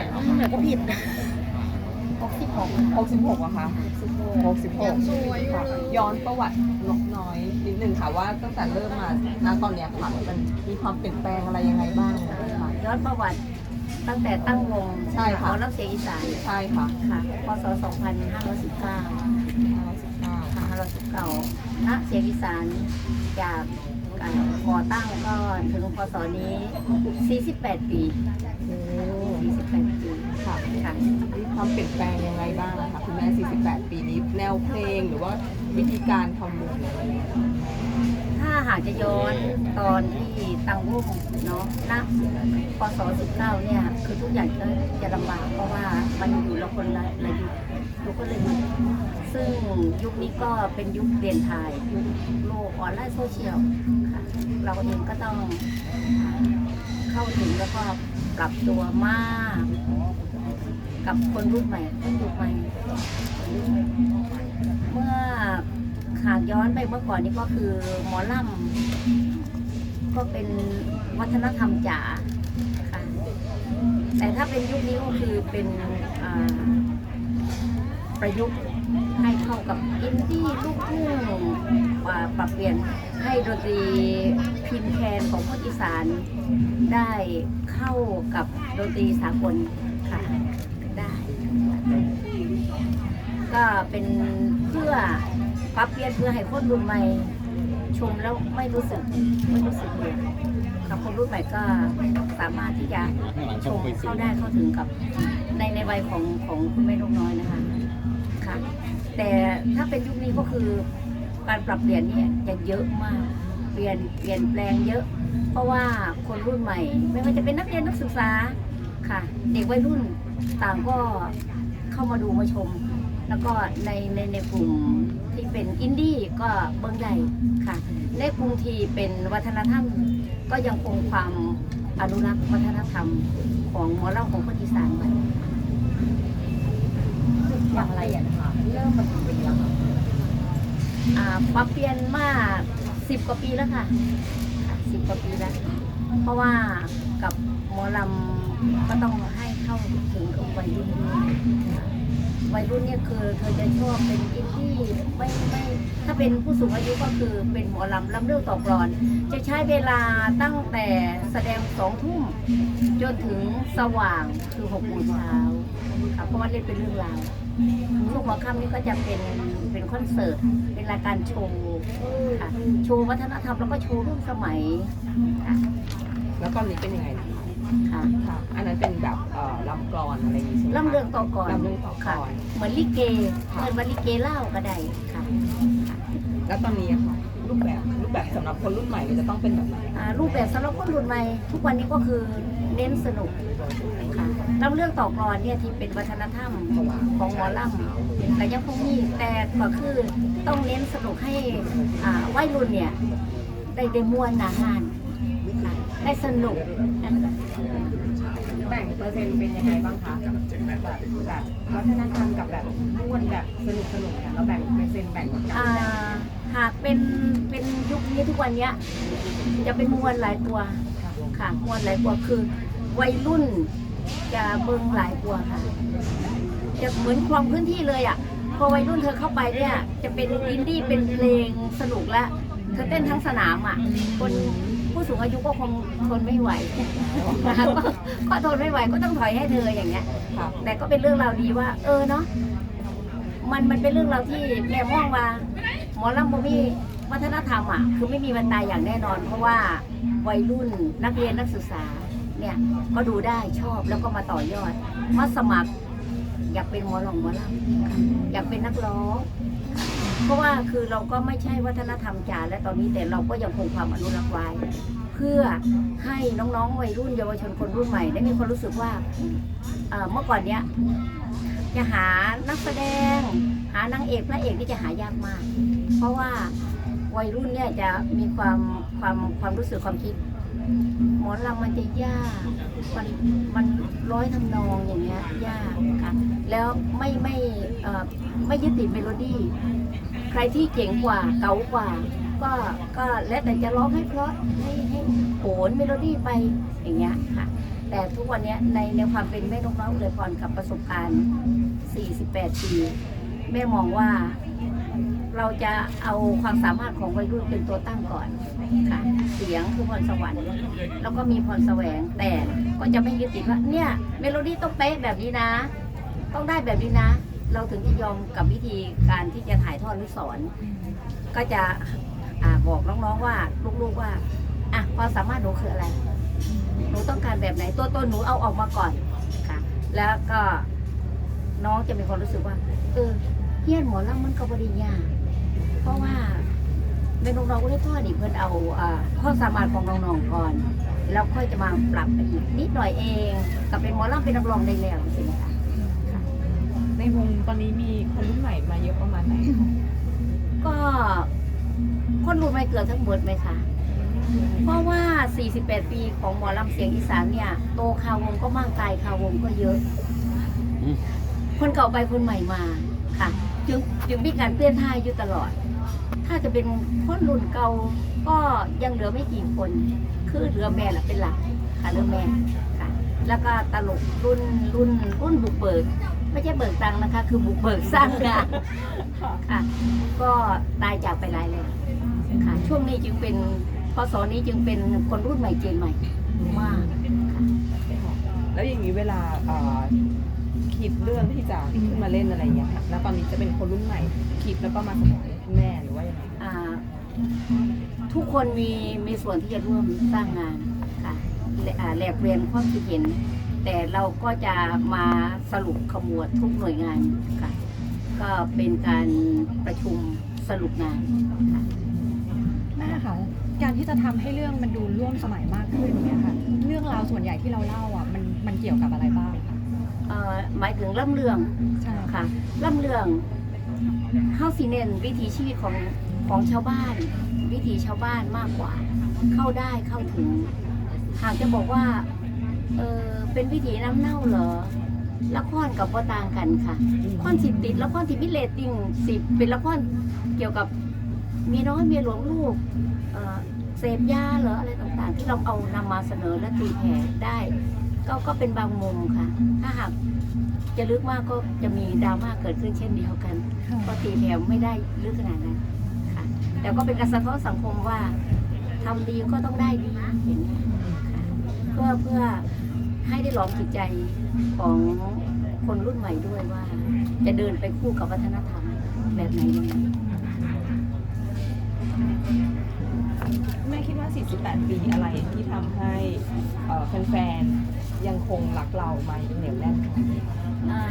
ร่แล้วหนูคะก็ผิดหกสิบหก66อะคะสิบหก66ค่ะย้อนประวัตินกน้อยนิดนึงค่ะว่าตั้งแต่เริ่มมาณตอนเนี้ยค่ะมันมีความเปลี่ยนแปลงอะไรยังไงบ้างคะ ย้อนประวัติตั้งแต่ตั้งวงใช่ค่ะ หมอรับเสียงอีสานใช่ค่ะค่ะ พศ 2519 59ค่ะ519ณเสียงอีสานจากการก่อตั้งก็ถึงพศนี้ 48 ปี โอ้48ปี ค่ะค่ะมีความเปลี่ยนแปลงยังไงบ้างคะคุณแม่ 48 ปีนี้แนวเพลงหรือว่าวิธีการทำวงอะไรอย่างเงี้ยถ้าหากจะย้อนตอนที่ตั้งวงเนาะณพศ19เนี่ย คือทุกอย่างก็จะลำบากเพราะว่ามันอยู่ละคนละละยุคทุกคนเลยยุคซึ่งยุคนี้ก็เป็นยุคเรียนไทยยุคโลกออนไลน์โซเชียลค่ะเราเองก็ต้องเข้าถึงแล้วก็ปรับตัวมาก กับคนรุ่นใหม่คนยุคใหม่ เมื่อหากย้อนไปเมื่อก่อนนี้ก็คือหมอลำก็เป็นวัฒนธรรมจ๋าค่ะแต่ถ้าเป็นยุคนี้ก็คือเป็นประยุกต์ให้เข้ากับอินดี้ลูกทุ่งปรับเปลี่ยนให้ดนตรีพินแคนของภาคอีสานได้เข้ากับดนตรีสากลค่ะ ก็เป็นเพื่อปรับเปลี่ยนเพื่อให้คนรุ่นใหม่ชมแล้วไม่รู้สึกไม่รู้สึกเบื่อค่ะคนรุ่นใหม่ก็สามารถที่จะชมเข้าได้เข้าถึงกับในในวัยของของคุณแม่ลูกน้อยนะคะค่ะ แต่ถ้าเป็นยุคนี้ก็คือการปรับเปลี่ยนเนี่ยจะเยอะมาก เปลี่ยนเปลี่ยนแปลงเยอะ เพราะว่าคนรุ่นใหม่ ไม่ว่าจะเป็นนักเรียนนักศึกษาค่ะ เด็กวัยรุ่นต่างก็เข้ามาดูมาชม แล้วก็ในในในกลุ่มที่เป็นอินดี้ก็เบิ้งใหญ่ค่ะ ในกลุ่มที่เป็นวัฒนธรรมก็ยังคงความอนุรักษ์วัฒนธรรมของหมอเล่าของคนอีสานไว้อย่างไรอะคะเริ่มมากี่ปีแล้วคะอ่าปรับเปลี่ยนมาสิบกว่าปีแล้วค่ะสิบกว่าปีแล้ว เพราะว่ากับหมอลำก็ต้องให้เข้าถึงกับวัยรุ่นด้วยค่ะ วัยรุ่นเนี่ยคือเธอจะชอบเป็นอินดี้ไม่ไม่ถ้าเป็นผู้สูงอายุก็คือเป็นหมอลำลำเรื่องต่อกรอน จะใช้เวลาตั้งแต่แสดงสองทุ่มจนถึงสว่างคือหกโมงเช้าค่ะเพราะว่าเล่นเป็นเรื่องราวช่วงหัวค่ำนี่ก็จะเป็นเป็นคอนเสิร์ตเป็นรายการโชว์ค่ะโชว์วัฒนธรรมแล้วก็โชว์ร่วมสมัยค่ะแล้วตอนนี้เป็นยังไงนะ คะค่ะค่ะ อันนั้นเป็นแบบเอ่อลำกลอนอะไรอย่างงี้ใช่ไหมคะ ลำเรื่องต่อกรลำเรื่องต่อก่อน ค่ะเหมือนลิเกเหมือนวันลิเกเล่าก็ได้ค่ะแล้วตอนนี้อะค่ะรูปแบบรูปแบบสำหรับคนรุ่นใหม่มันจะต้องเป็นแบบไหนอ่ารูปแบบสำหรับคนรุ่นใหม่ทุกวันนี้ก็คือเน้นสนุกค่ะลำเรื่องต่อกรอนเนี่ยที่เป็นวัฒนธรรมของหมอลำแต่ยังคงมีแต่ก็คือต้องเน้นสนุกให้อ่าวัยรุ่นเนี่ยได้ได้ม่วนหนาหานค่ะได้สนุก แบ่งเปอร์เซ็นต์เป็นยังไงบ้างคะแบบแบบวัฒนธรรมกับแบบม่วนแบบสนุกสนุกเนี่ยเราแบ่งเปอร์เซ็นต์แบ่งกันอ่าหากเป็นเป็นยุคนี้ทุกวันเนี้ยจะเป็นมวลหลายตัวค่ะมวลหลายตัวคือ วัยรุ่นจะเบิ่งหลายตัวค่ะ จะเหมือนครองพื้นที่เลยอะพอวัยรุ่นเธอเข้าไปเนี่ย จะเป็นอินดี้เป็นเพลงสนุกแล้วเธอเต้นทั้งสนามอะคน ผู้สูงอายุก็คงทนไม่ไหวนะคะก็ก็ทนไม่ไหวก็ต้องถอยให้เธออย่างเงี้ยค่ะแต่ก็เป็นเรื่องราวดีว่า เออเนาะมันมันเป็นเรื่องราวที่แม่มองว่า หมอลำบ่มีวัฒนธรรมอะคือไม่มีวันตายอย่างแน่นอน เพราะว่าวัยรุ่นนักเรียนนักศึกษาเนี่ยก็ดูได้ชอบแล้วก็มาต่อยอดมาสมัคร อยากเป็นหมอลองหมอลำอยากเป็นนักร้อง เพราะว่าคือเราก็ไม่ใช่วัฒนธรรมจ๋าและตอนนี้แต่เราก็ยังคงความอนุรักษ์ไว้ เพื่อให้น้องๆวัยรุ่นเยาวชนคนรุ่นใหม่ได้มีความรู้สึกว่าเอ่อเมื่อก่อนเนี้ยจะหานักแสดง หานางเอกพระเอกที่จะหายากมาก เพราะว่าวัยรุ่นเนี่ยจะมีความความความรู้สึกความคิด หมอลำมันจะยาก มันมันร้อยทำนองอย่างเงี้ยยากค่ะแล้วไม่ไม่ไม่ยึดติดเมโลดี้ใครที่เจ๋งกว่าเก๋ากว่า ก็ก็แล้วแต่จะร้องให้เพราะให้ให้โหนเมโลดี้ไปอย่างเงี้ยค่ะ แต่ทุกวันนี้ในในความเป็นแม่นกน้อยอุไรพรกับประสบการณ์ 48 ปี แม่มองว่า เราจะเอาความสามารถของวัยรุ่นเป็นตัวตั้งก่อนค่ะ เสียงคือพรสวรรค์แล้วก็มีพรแสวงแต่ก็จะไม่ยึดติดว่าเนี่ยเมโลดี้ต้องเป๊ะแบบนี้นะ ต้องได้แบบนี้นะ เราถึงจะยอมกับวิธีการที่จะถ่ายทอดหรือสอน ก็จะอบอกน้องๆว่าลูกๆว่าอะความสามารถหนูคืออะไรหนูต้องการแบบไหนตัวตนหนูเอาออกมาก่อนค่ะ แล้วก็น้องจะมีความรู้สึกว่าเออเฮียนหมอลำมันก็บริยาก เพราะว่าเป็นน้องๆก็ได้พ่อนี่เพิ่นเอาอ่าข้อสามารถของน้องๆก่อน แล้วค่อยจะมาปรับไปอีกนิดหน่อยเองกับเป็นหมอลำเป็นนักร้องได้แล้วใช่ไหมคะในวงตอนนี้มีคนรุ่นใหม่มาเยอะประมาณไหนคะก็คนรู้ไม่เกิดทั้งหมดไหมคะเพราะว่า 48 ปีของหมอลำเสียงอีสานเนี่ย โตคาวงก็มากตายคาวงก็เยอะอืมคนเก่าไปคนใหม่มาค่ะ จึงจึงมีการเปลี่ยนท่ายอยู่ตลอด ถ้าจะเป็นคนรุ่นเก่าก็ยังเหลือไม่กี่คน คือเหลือแม่แหละเป็นหลักค่ะเหลือแม่ค่ะ แล้วก็ตลกรุ่นรุ่นรุ่นบุกเบิกไม่ใช่เบิกตังนะคะ คือบุกเบิกสร้างงานค่ะ ก็ตายจากไปหลายแล้วค่ะ ช่วงนี้จึงเป็นพศนี้จึงเป็นคนรุ่นใหม่เจนใหม่มากค่ะแล้วอย่างนี้เวลาเอ่อ คิดเรื่องที่จะขึ้นมาเล่นอะไรอย่างเงี้ยค่ะแล้วตอนนี้จะเป็นคนรุ่นใหม่ คิดแล้วก็มาเสนอคุณแม่หรือว่ายังไงอ่าทุกคนมีมีส่วนที่จะร่วมสร้างงานค่ะและอ่าแลกเปลี่ยนความคิดเห็น แต่เราก็จะมาสรุปขมวดทุกหน่วยงานค่ะ ก็เป็นการประชุมสรุปงานค่ะ แม่คะการที่จะทำให้เรื่องมันดูร่วมสมัยมากขึ้นเนี่ยค่ะ เรื่องราวส่วนใหญ่ที่เราเล่าอะมันมันเกี่ยวกับอะไรบ้างคะ เอ่อหมายถึงล่ำเรื่องใช่ค่ะค่ะล่ำเรื่องเฮาซีเนนวิถีชีวิตของของชาวบ้าน วิถีชาวบ้านมากกว่า เข้าได้เข้าถึง หากจะบอกว่าเออเป็นวิถีน้ำเน่าเหรอละครกับว่าต่างกันค่ะละครสิติดละครที่มิเลตติ้งสิบเป็นละครเกี่ยวกับเมียน้อยเมียหลวงลูกเอ่อเสพยาเหรออะไรต่างๆ ที่เราเอานำมาเสนอและตีแผ่ได้ ก็ก็เป็นบางมุมค่ะ ถ้าหากจะลึกมากก็จะมีดราม่าเกิดขึ้นเช่นเดียวกันก็ตีแผ่ไม่ได้ลึกขนาดนั้นค่ะ แต่ก็เป็นการสะท้อนสังคมว่าทำดีก็ต้องได้ดีอย่างนี้ยค่ะเพื่อเพื่อให้ได้หลอมจิตใจของคนรุ่นใหม่ด้วยว่า จะเดินไปคู่กับวัฒนธรรมแบบไหนยังไงแม่คิดว่า 48 ปีอะไรที่ทำให้เอ่อแฟนๆ ยังคงรักเรามาอย่างเหนียวแน่นคะอ่า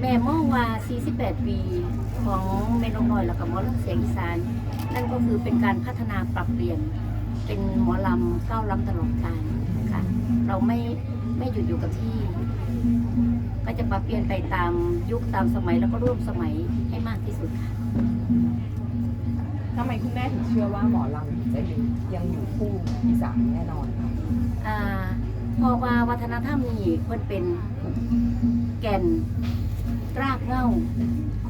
แม่มองว่า 48 ปีของเมนกน้อยแล้วก็หมอลำเสียงอีสานนั่นก็คือเป็นการพัฒนาปรับเปลี่ยน เป็นหมอลำก้าวล้ำตลอดกาลค่ะเราไม่ไม่หยุดอยู่กับที่ ก็จะปรับเปลี่ยนไปตามยุคตามสมัยแล้วก็ร่วมสมัยให้มากที่สุดค่ะทำไมคุณแม่ถึงเชื่อว่าหมอลำจะอยู่ยังอยู่คู่อีสานแน่นอนคะอ่า เพราะว่าวัฒนธรรมนี่เพิ่นเป็นแก่นรากเหง้า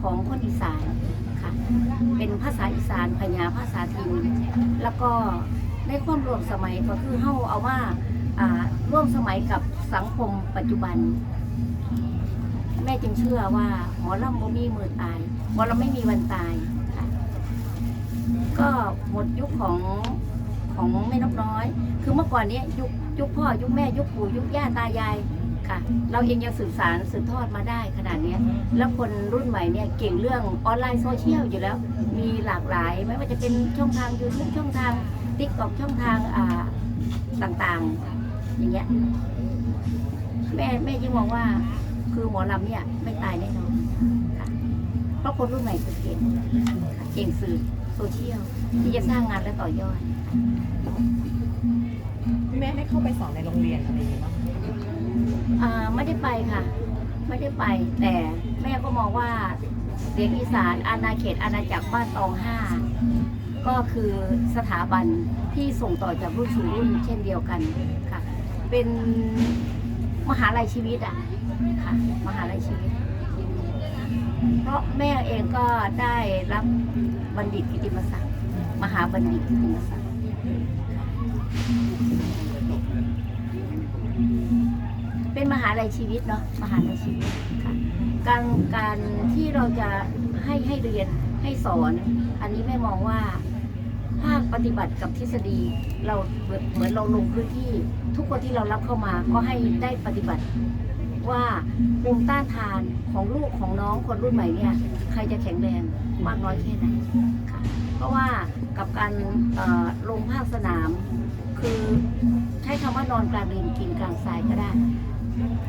ของคนอีสานค่ะเป็นภาษาอีสานพญาภาษาถิ่นแล้วก็ในความร่วมสมัยก็คือเฮาเอาว่าอ่าร่วมสมัยกับสังคมปัจจุบัน แม่จึงเชื่อว่าหมอลำบ่มีมือตายหมอลำไม่มีวันตายค่ะก็หมดยุคของของแม่นกน้อย คือเมื่อก่อนเนี้ยยุค ยุคพ่อยุคแม่ยุคปู่ยุคย่าตายายค่ะ เราเองยังสื่อสารสืบทอดมาได้ขนาดนี้แล้วคนรุ่นใหม่เนี่ยเก่งเรื่องออนไลน์โซเชียลอยู่แล้ว มีหลากหลายไม่ว่าจะเป็นช่องทาง YouTube ช่องทาง t ิ k t o k ช่องทางอ่าต่างๆ อย่างเงี้ยแม่แม่ยิ่งมองว่า คือหมอลำเนี่ยไม่ตายแน่นอนค่ะเพราะคนรุ่นใหม่คือเก่งเก่งสื่อโซเชียลที่จะสร้างงานและต่อยอด แม่ได้เข้าไปสอนในโรงเรียนอะไรอย่างเงี้บ้งไหมอ่าไม่ได้ไปค่ะ ไม่ได้ไป แต่แม่ก็มองว่าเสียงอีสานอาณาเขตอาณาจักรบ้านตองห้าก็คือสถาบันที่ส่งต่อจากรุ่นสู่รุ่นเช่นเดียวกันค่ะ เป็นมหาลัยชีวิตอะค่ะมหาลัยชีวิต เพราะแม่เองก็ได้รับบัณฑิตกิติมศักดิ์มหาบัณฑิตกิติมศักดิ์ เป็นมหาลัยชีวิตเนาะมหาลัยชีวิตค่ะการการที่เราจะให้ให้เรียนให้สอน อันนี้แม่มองว่าภาคปฏิบัติกับทฤษฎีเราเหมือนเราลงพื้นที่ทุกคนที่เรารับเข้ามาก็ให้ได้ปฏิบัติว่าภูมิต้านทานของลูกของน้องคนรุ่นใหม่เนี่ยใครจะแข็งแรงมากน้อยแค่ไหนค่ะเพราะว่ากับการลงภาคสนาม คือใช้คำว่านอนกลางดินกินกลางทรายก็ได้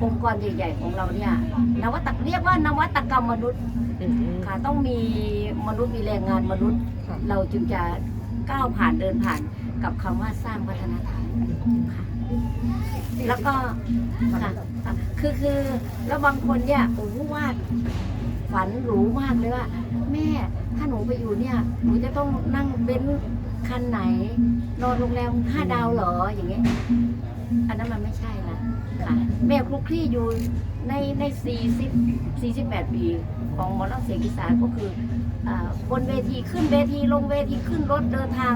องค์กรใหญ่ ๆ ของเราเนี่ยนวัตเรียกว่านวัตกรรมมนุษย์อืมค่ะต้องมีมนุษย์มีแรงงานมนุษย์ค่ะเราจึงจะก้าวผ่านเดินผ่านกับคำว่าสร้างวัฒนธรรมค่ะแล้วก็ค่ะค่ะคือคือแล้วบางคนเนี่ยโอ้โหวาดฝันหรูมากเลยว่า แม่ถ้าหนูไปอยู่เนี่ยหนูจะต้องนั่งเบนซ์คันไหน นอนโรงแรมห้าดาวเหรออย่างเงี้ยอันนั้นมันไม่ใช่ละ ค่ะ แม่คลุกคลี่อยู่ในใน 40 48 ปีของหมอลำเสียงอีสานก็คืออบนเวทีขึ้นเวทีลงเวทีขึ้นรถเดินทาง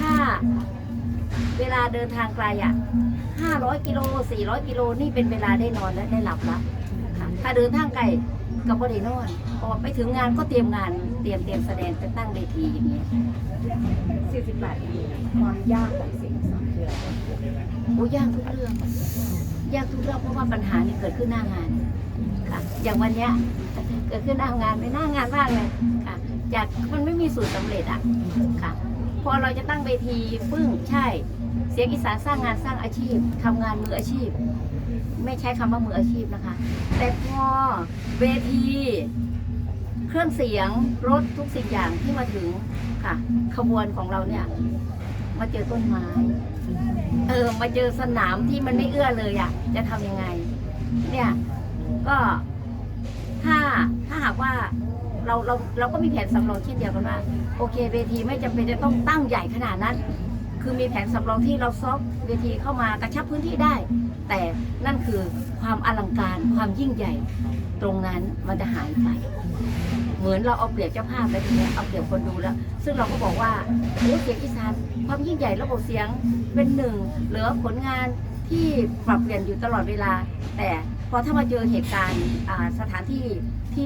ถ้าเวลาเดินทางไกลอะ500 กิโล 400 กิโลนี่เป็นเวลาได้นอนและได้หลับละค่ะถ้าเดินทางไกลก็บ่ได้นอนพอไปถึงงานก็เตรียมงานเตรียมเตรียมแสดงจะตั้งเวทีอย่างเงี้ย48ปีความยากของเสียง อีสานคืออะไรโอ้ยากทุกเรื่อง ยากทุกเรื่องเพราะว่าปัญหานี่เกิดขึ้นหน้างานค่ะ อย่างวันเนี้ยเกิดขึ้นหน้างานไม่หน้างานมากเลยค่ะจากมันไม่มีสูตรสำเร็จอะค่ะ พอเราจะตั้งเวทีปึ้งใช่ เสียงอีสานสร้างงานสร้างอาชีพทำงานมืออาชีพ ไม่ใช้คำว่ามืออาชีพนะคะ แต่พอเวทีเครื่องเสียงรถทุกสิ่งอย่างที่มาถึงค่ะ ขบวนของเราเนี่ย มาเจอต้นไม้ เออมาเจอสนามที่มันไม่เอื้อเลยอะ่ะ จะทำยังไง เนี่ย ก็ถ้าถ้าหากว่าเราเราเราก็มีแผนสำรองเช่นเดียวกันว่าโอเคเวทีไม่จำเป็นจะต้องตั้งใหญ่ขนาดนั้น คือมีแผนสำรองที่เราซอฟเวทีเข้ามากระชับพื้นที่ได้ แต่นั่นคือความอลังการความยิ่งใหญ่ตรงนั้นมันจะหายไป เหมือนเราเอาเปรียบเจ้าภาพไปทีเนี้ยเอาเปรียบคนดูแล้ว ซึ่งเราก็บอกว่าโอ้เสียงอีสานความยิ่งใหญ่ระบบเสียง เป็นหนึ่งเหลือผลงานที่ปรับเปลี่ยนอยู่ตลอดเวลา แต่พอถ้ามาเจอเหตุการณ์อ่าสถานที่ที่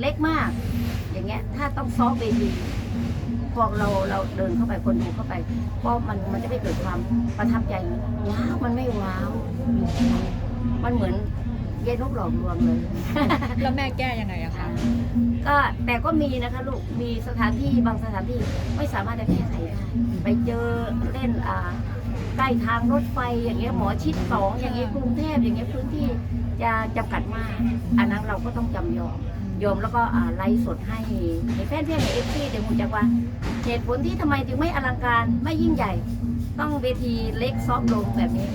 เล็กมาก อย่างเงี้ยถ้าต้องซ้อมเวทีพอเราเราเดินเข้าไปคนดูเข้าไปก็มันมันจะไม่เกิดความประทับใจว้าวมันไม่ว้าวมันเหมือนเยนกหลอกลวงเลยแล้วแม่แก้ยังไงอะคะก็แต่ก็มีนะคะลูกมีสถานที่บางสถานที่ไม่สามารถจะแก้ไขได้ไปเจอเล่นอ่า ใกล้ทางรถไฟอย่างเงี้ยหมอชิดสองอย่างเงี้ยกรุงเทพอย่างเงี้ยพื้นที่จะจำกัดมาก อันนั้นเราก็ต้องจำยอมยอมแล้วก็อ่าไลฟ์สดให้ให้แฟนเพลงในเอฟซีเดี๋ยวมูจักว่าเหตุผลที่ทำไมถึงไม่อลังการไม่ยิ่งใหญ่ ต้องเวทีเล็กซอฟลงแบบนี้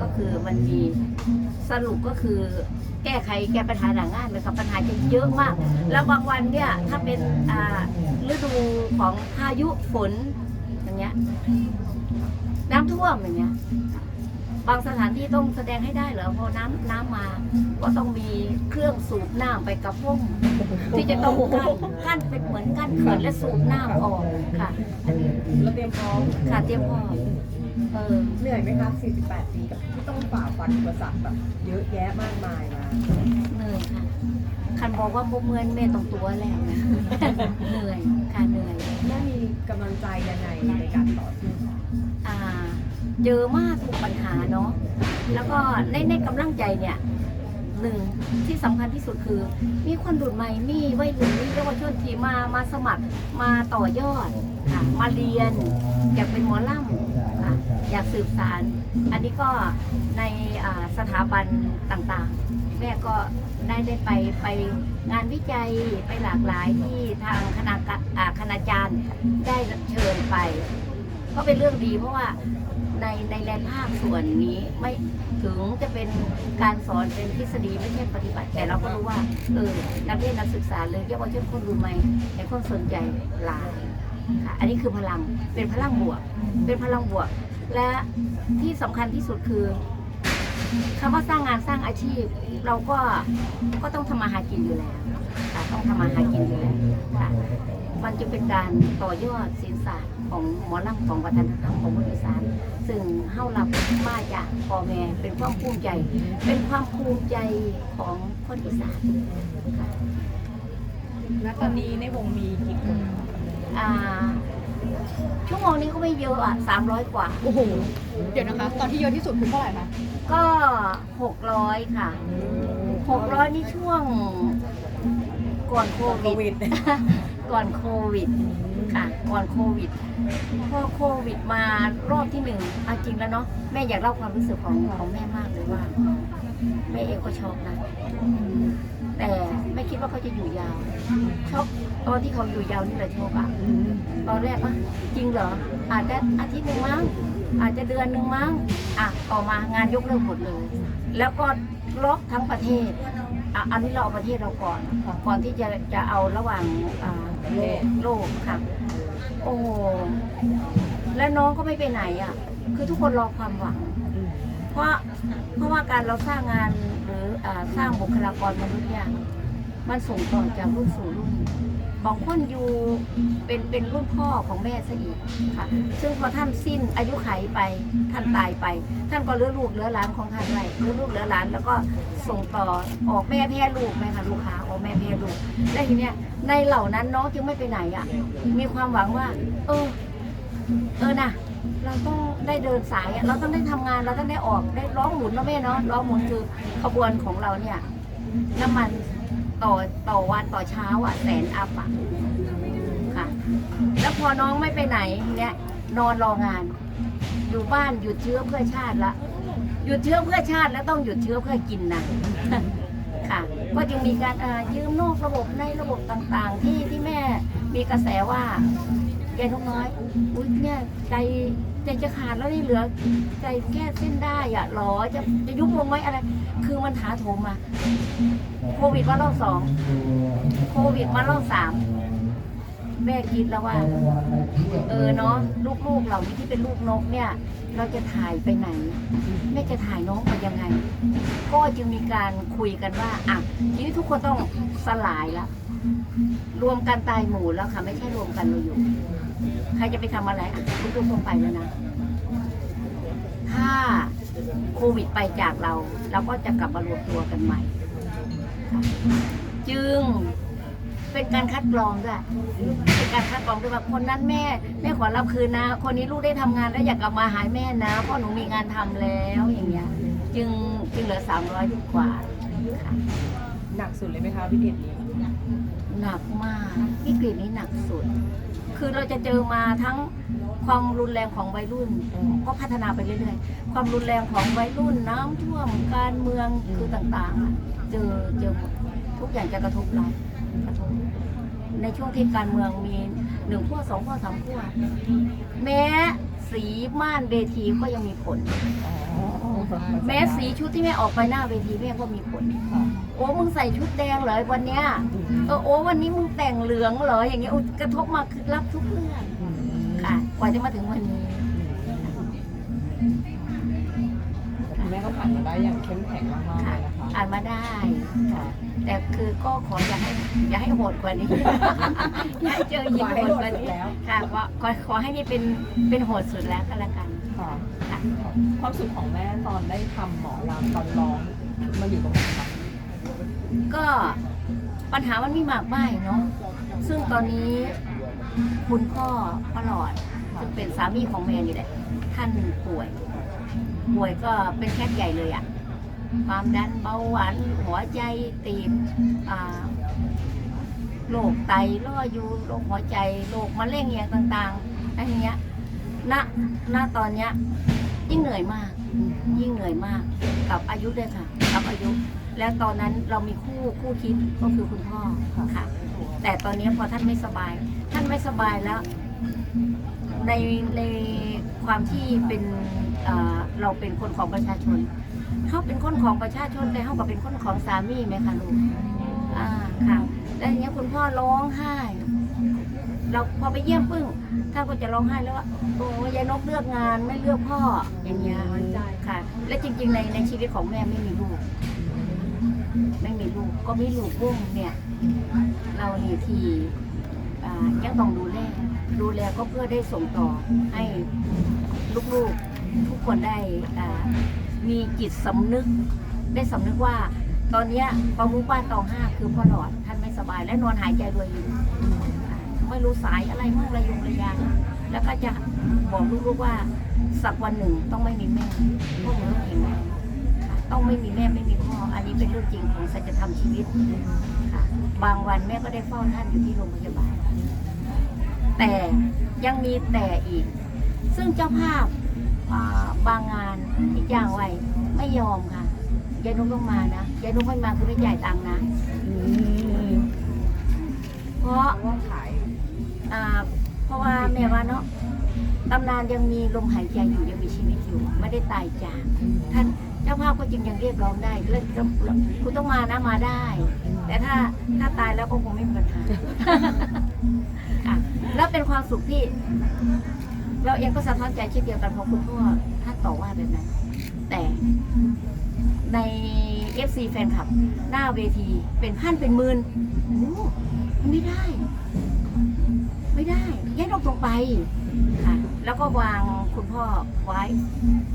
ก็คือมันมีสรุปก็คือแก้ไขแก้ปัญหาหนังงานเลยครับปัญหาจะเยอะมาก แล้วบางวันเนี่ยถ้าเป็นอ่าฤดูของพายุฝนอย่างเงี้ย น้ำท่วมอย่างเงี้ย บางสถานที่ต้องแสดงให้ได้เหรอพอน้ำน้ำมาก็ต้องมีเครื่องสูบน้ำไปกระพุ่มที่จะต้องกั้นกั้นเป็นเหมือนกั้นเขื่อนและสูบน้ำออกค่ะอันนี้เราเตรียมพร้อมค่ะเตรียมพร้อมเออเหนื่อยไหมคะ 48 ปีกับที่ต้องฝ่าฟันอุปสรรคแบบเยอะแยะมากมายมาเหนื่อยค่ะ คันบอกว่าพวกเมื่อนแม่ต้องตัวแล้วนะเหนื่อยค่ะเหนื่อยแม่มีกำลังใจยังไงในการต่อสู้อ่า เจอมากทุกปัญหาเนาะแล้วก็ในในกำลังใจเนี่ยหนึ่งที่สำคัญที่สุดคือ มีคนรุ่นใหม่มีวัยรุ่นมีเยาวชนที่มามาสมัครมาต่อยอดค่ะมาเรียนอยากเป็นหมอล่ำค่ะอยากสืบสารอันนี้ก็ในสถาบันต่างๆ แม่ก็ได้ได้ไปไปงานวิจัยไปหลากหลายที่ทางคณะกะอ่าคณาจารย์ได้เชิญไป ก็เป็นเรื่องดีเพราะว่าในในแลนภาคส่วนนี้ไม่ถึงจะเป็นการสอนเป็นทฤษฎีไม่ใช่ปฏิบัติ แต่เราก็รู้ว่าเออนักเรียนนักศึกษาเลยเยาวชนคนรู้ไหมในคนสนใจหลายค่ะอันนี้คือพลังเป็นพลังบวก เป็นพลังบวก และที่สำคัญที่สุดคือคำว่าสร้างงานสร้างอาชีพ เราก็ก็ต้องทำมาหากินอยู่แล้วต้องทำมาหากินอยู่แล้วค่ะ มันจะเป็นการต่อยอดศิลปศาสตร์ของหมอลำของวัฒนธรรมของคนอีสานซึ่งเฮารับมาจากพ่อแม่เป็นความภูมิใจ เป็นความภูมิใจของคนอีสานค่ะณตอนนี้ในวงมีกี่คนคะอ่าชั่วโมงนี้ก็ไม่เยอะอะสามร้อยกว่า โอ้โห เดี๋ยวนะคะ ตอนที่เยอะที่สุดคือเท่าไหร่คะก็หกร้อยค่ะหกร้อยนี่ช่วงก่อนโคโควิวิดด ก่อนโควิดค่ะก่อนโควิดพอโควิดมารอบที่หนึ่งอาจริงแล้วเนาะแม่อยากเล่าความรู้สึกของของแม่มากเลยว่าแม่เองก็ช็อกนะแต่ไม่คิดว่าเขาจะอยู่ยาวช็อกตอนที่เขาอยู่ยาวนี่แหละช็อกอะตอนแรกว่าจริงเหรออาจจะอาทิตย์หนึ่งมั้งอาจจะเดือนหนึ่งมั้งอะต่อมางานยกเลิกหมดเลย แล้วก็ล็อกทั้งประเทศอะอันนี้เราเอาประเทศเราก่อนก่อนที่จะจะเอาระหว่างอ่า ลกโลกค่ะ โอ้และน้องก็ไม่ไปไหนอะ คือทุกคนรอความหวัง เพราะเพราะว่าการเราสร้างงานหรืออสร้างบุคลากรมนุษย์เนี่ยมันส่งต่อจากรุ่นสู่รุ่นของคนอยู่เป็นเป็นรุ่นพ่อของแม่ซะอีกค่ะ ซึ่งพอท่านสิ้นอายุไขไปท่านตายไป ท่านก็เลือลูกเลือหลานของท่านไว้เลือลูกเลือหลานแล้วก็ส่งต่อออกแม่แพร่ลูกแม่ค่ะลูกค้าออกแม่แพร่ลูกและทีเนี้ย ในเหล่านั้นน้องจึงไม่ไปไหนอะ มีความหวังว่า เออ เออนะเราต้องได้เดินสายอะเราต้องได้ทำงานเราต้องได้ออกได้ร้องหมุนแล้วแม่เนาะร้องหมุนคือขบวนของเราเนี่ยน้ำมันต่อต่อวันต่อเช้าอะแสนอัพอะค่ะ แล้วพอน้องไม่ไปไหนเนี่ยนอนรองาน อยู่บ้านหยุดเชื้อเพื่อชาติละหยุดเชื้อเพื่อชาติแล้วต้องหยุดเชื้อเพื่อกินนะ ค่ะ ก็จึงมีการยืมนอกระบบในระบบต่างๆ ที่ที่แม่มีกระแสว่าแกนกน้อยอุ้ยเนี่ยใจใจจะขาดแล้วนี่เหลือ ใจแค่เส้นได้อะหรอจะจะยุบลงไหมอะไร คือมันถาโถมมาโควิดมารอบสองโควิดมารอบสามแม่คิดแล้วว่า เออเนาะลูกๆเหล่านี้ที่เป็นลูกนกเนี่ย เราจะถ่ายไปไหน แม่จะถ่ายน้องไปยังไง ก็จึงมีการคุยกันว่าอะทีนี้ทุกคนต้องสลายแล้วรวมกันตายหมู่แล้วค่ะ ไม่ใช่รวมกันเราอยู่ ใครจะไปทำอะไรอะทุกๆลงไปแล้วนะ ถ้าโควิดไปจากเรา เราก็จะกลับมารวมตัวกันใหม่ จึง เป็นการคัดกรองด้วยเป็นการคัดกรองด้วยว่าคนนั้นแม่แม่ขอรับคืนนะ คนนี้ลูกได้ทำงานแล้วอยากกลับมาหายแม่นะเพราะหนูมีงานทำแล้วอย่างเงี้ย จึงจึงเหลือสามร้อยกว่าค่ะหนักสุดเลยไหมคะวิกฤตนี้หนักมากวิกฤตนี้หนักสุด คือเราจะเจอมาทั้งความรุนแรงของวัยรุ่น ก็พัฒนาไปเรื่อยๆ ความรุนแรงของวัยรุ่นน้ำท่วมการเมืองคือต่างๆอะเจอเจอหมดทุกอย่างจะกระทบเรากระทบ ในช่วงที่การเมืองมีหนึ่งขั้วสองขั้วสามขั้วแม้สีม่านเวทีก็ยังมีผล แม้สีชุดที่แม่ออกไปหน้าเวทีแม่ก็มีผล โอ้มึงใส่ชุดแดงเหรอวันเนี้ยเออโอ้วันนี้มึงแต่งเหลืองเหรออย่างเงี้ยอุ๊ยกระทบมาคือรับทุกเรื่องค่ะกว่าจะมาถึงวันนี้คุณแม่ก็ ผ่านมาได้อย่างเข้มแข็งมากๆค่ะเลยนะคะ อ่านมาได้ค่ะแต่คือก็ขออย่าให้อย่าให้โหดกว่านี้ อย่าให้เจอยิงโหดกว่านี้ค่ะว่าขอขอให้นี่เป็นเป็นโหดสุดแล้วก็แล้วกัน ค่ะ ค่ะ ความสุขของแม่ตอนได้ทำหมอลำตอนร้องมันอยู่ตรงไหนคะก็ปัญหามันมีมากมายเนาะซึ่งตอนนี้คุณพ่อพ่อหลอดซึ่งเป็นสามีของแม่นี่แหละท่านป่วย ป่วยก็เป็นแคสใหญ่เลยอะความดันเบาหวานหัวใจตีบอ่าโรคไตล่ออยู่โรคหัวใจโรคมะเร็งอย่างต่างๆอะไรเงี้ยณณตอนเนี้ยยิ่งเหนื่อยมาก ยิ่งเหนื่อยมาก กับอายุด้วยค่ะ กับอายุ แล้วตอนนั้นเรามีคู่คู่คิดก็คือคุณพ่อค่ะ แต่ตอนนี้พอท่านไม่สบาย ท่านไม่สบายแล้ว ในใน ความที่เป็นเเราเป็นคนของประชาชนเขาเป็นคนของประชาชนแต่เขาก็เป็นคนของสามีไหมคะลูกอ่าค่ะแล้วทีนี้ยคุณพ่อร้องไห้ เราพอไปเยี่ยมปึ้งท่านก็จะร้องไห้แล้วว่าโอ้ยายนกเลือกงานไม่เลือกพ่ออย่างเงี้ยค่ะ และจริง ๆ ในในชีวิตของแม่ไม่มีลูกไม่มีลูกก็ไม่ลูกวงเนี่ย เรานี่ที่อ่ายังต้องดูแล ดูแลก็เพื่อได้ส่งต่อให้ลูกๆทุกคนได้มีจิตสำนึก ได้สำนึกว่า ตอนนี้ประมุขบ้านตองห้าคือพ่อหลอดท่านไม่สบายและนอนหายใจรวยรินอ่ไม่รู้สายอะไรมั่งระยงระยางแล้วก็จะบอกลูกๆว่าสักวันหนึ่งต้องไม่มีแม่พวกหนูต้องแข็งแรงค่ต้องไม่มีแม่ไม่มีพ่อ อันนี้เป็นเรื่องจริงของสัจธรรมชีวิตค่ะบางวันแม่ก็ได้เฝ้าท่านอยู่ที่โรงพยาบาล แต่ยังมีแต่อีก ซึ่งเจ้าภาพาบางงานที่จ้างไว้ไม่ยอมค่ะยายนุ๊กต้องมานะยายนุ๊กไม่มาคือไม่จ่ายตังค์นะเพราะว่าขายอ่าเพราะว่าแม่ว่าเนาะตำนานยังมีลมหายใจอยู่ยังมีชีวิตอยู่ ไม่ได้ตายจากท่านเจ้าภาพก็จึงยังเรียกร้องได้เรื่องคุณต้องมานะมาได้ แต่ถ้าถ้าตายแล้วก็คงไม่มีปัญหาค่ะแล้วเป็น ความสุขที่ เราเองก็สะท้อนใจเช่นเดียวกันพราะคุณพ่อท่านต่อว่าแบบนั้น แต่ใน FC แฟนคลับ หน้าเวทีเป็นพันเป็นหมื่นโอ้โหมันไม่ได้ ไม่ได้แยกลงตรงไปค่ะ แล้วก็วางคุณพ่อไว้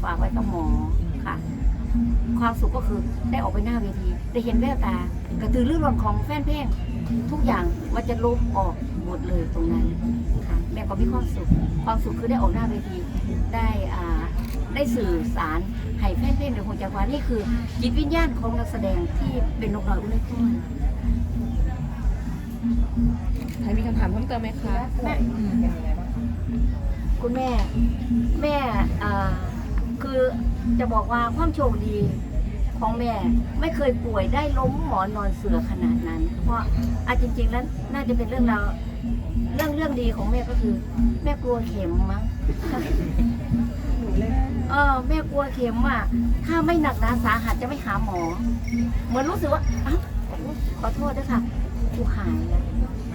ฝากไว้กับหมอค่ะ ความสุขก็คือได้ออกไปหน้าเวทีได้เห็นแววตา กระตือรือร้นของแฟนเพลงทุกอย่างมันจะลบออกหมดเลยตรงนั้น ม่ก็มีความสุข ความสุขคือได้ออกหน้าเวที ได้อ่าได้สื่อสารให้แฟนเพลงในคงจักรวาลนี่คือจิตวิญญาณของนักแสดงที่เป็นนกน้อยอุไรพรใครมีคำถามเพิ่มเติมไหมคะแม่คุณแม่แม่อ่าคือจะบอกว่าความโชคดี ของแม่ไม่เคยป่วยได้ล้มหมอนนอนเสือขนาดนั้น เพราะอาจริง ๆ แล้วน่าจะเป็นเรื่องราวเรื่องเรื่องดีของแม่ก็คือ แม่กลัวเข็มมั้งเออแม่กลัวเข็มอะถ้าไม่หนักหนาสาหัสจะไม่หาหมอ เหมือนรู้สึกว่าอ้าวขอโทษด้วยค่ะกูหายแล้ว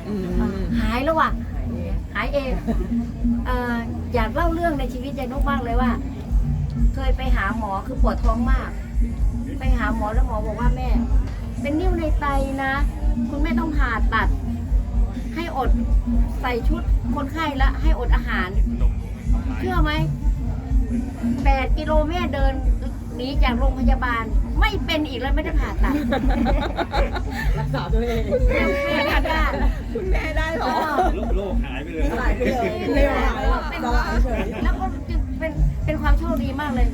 อืมหายแล้วว่ะหายเองเอ่ออยากเล่าเรื่องในชีวิตยายนุกมากเลยว่า เคยไปหาหมอคือปวดท้องมาก ไปหาหมอแล้วหมอบอกว่าแม่ เป็นนิ้วในไตนะ คุณแม่ต้องผ่าตัด ให้อดใส่ชุดคนไข้และให้อดอาหาร เชื่อไหมแปดกิโลแม่เดินหนีจากโรงพยาบาล ไม่เป็นอีกแล้วไม่ได้ผ่าตัดรักษาตัวเองแม่ไม่ได้ผ่าคุณแม่ได้เหรอโลกโลกหายไปเลยหายไปเลยเร็วสลายเฉยแล้วก็จึงเป็นเป็นความโชคดีมากเลย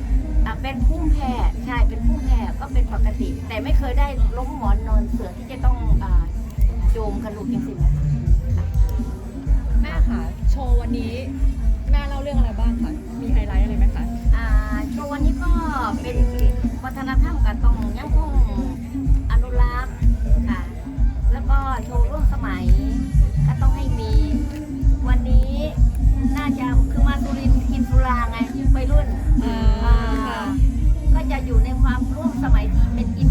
อะเป็นพุ่มแพ้ใช่เป็นพุ่มแพ้ก็เป็นปกติ แต่ไม่เคยได้ล้มหมอนนอนเสือที่จะต้องอ่าโจมกระดูกจริงๆนะคะแม่ค่ะ โชว์วันนี้ แม่เล่าเรื่องอะไรบ้างคะมีไฮไลท์อะไรไหมคะอ่าโชว์วันนี้ก็เป็นวัฒนธรรมการต้องยังคงอนุรักษ์ค่ะ แล้วก็โชว์ร่วมสมัยก็ต้องให้มีวันนี้ น่าจะคือมาสุรินทร์กินสุราไงวัยรุ่นอ่าอ่าค่ะก็จะอยู่ในความร่วมสมัยที่เป็นอิน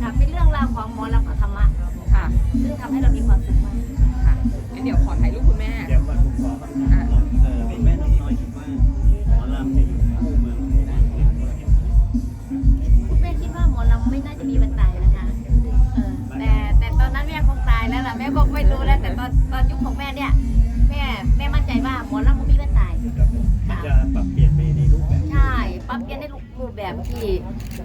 ค่ะค่ะเป็นเรื่องราวของหมอลำกับธรรมะค่ะ ซึ่งทำให้เรามี ที่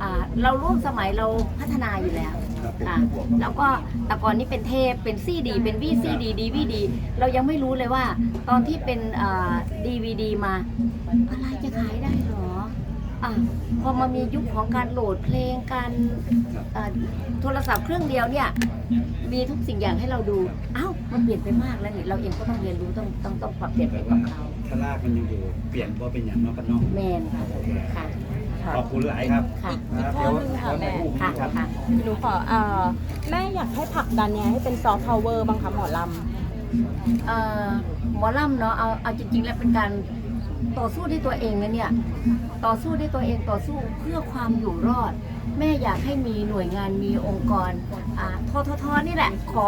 อ่าเราร่วมสมัยเราพัฒนาอยู่แล้วครับผมค่ะแล้วก็แต่ก่อนนี้เป็นเทปเป็นซีดี เป็นวีซีดีดีวีดี เรายังไม่รู้เลยว่า ตอนที่เป็นดีวีดีมา อะไรจะขายได้หรออะพอมามียุคของการโหลดเพลงการเอ่อโทรศัพท์เครื่องเดียวเนี่ย มีทุกสิ่งอย่างให้เราดูเอ้ามันเปลี่ยนไปมากแล้วนี่เราเองก็ต้องเรียนรู้ต้องต้องต้องปรับเปลี่ยนไปแต่กับว่าเขาถ้าลากมันยังอยู่เปลี่ยนเพราะเป็นอย่างนอกกันนอกแมนค่ะค่ะ ขอบคุณหลายครับค่ะครับข้อหนึ่งค่ะแม่ค่ะครับค่ะหนูขอเอ่อแม่อยากให้ผลักดันเนี่ยให้เป็นซอฟต์พาวเวอร์บ้างคะหมอลเอ่อหมอลำเนาะเอาเอาจริง ๆ แล้วเป็นการต่อสู้ด้วยตัวเองนะเนี่ยต่อสู้ด้วยตัวเองต่อสู้เพื่อความอยู่รอด แม่อยากให้มีหน่วยงานมีองค์กรอ่าทททนี่แหละ ขอ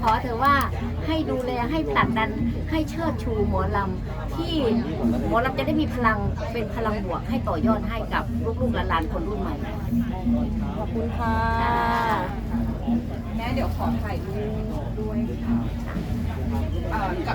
ขอเถอะว่าให้ดูแลให้ผลักดัน ให้เชิดชูหมอลำที่หมอลำจะได้มีพลังเป็นพลังบวกให้ต่อยอดให้กับลูกๆหลานๆคนรุ่นใหม่ำขอบคุณค่ะแม่เดี๋ยวขอถ่ายรูปด้วยค่ะเอ่อกับ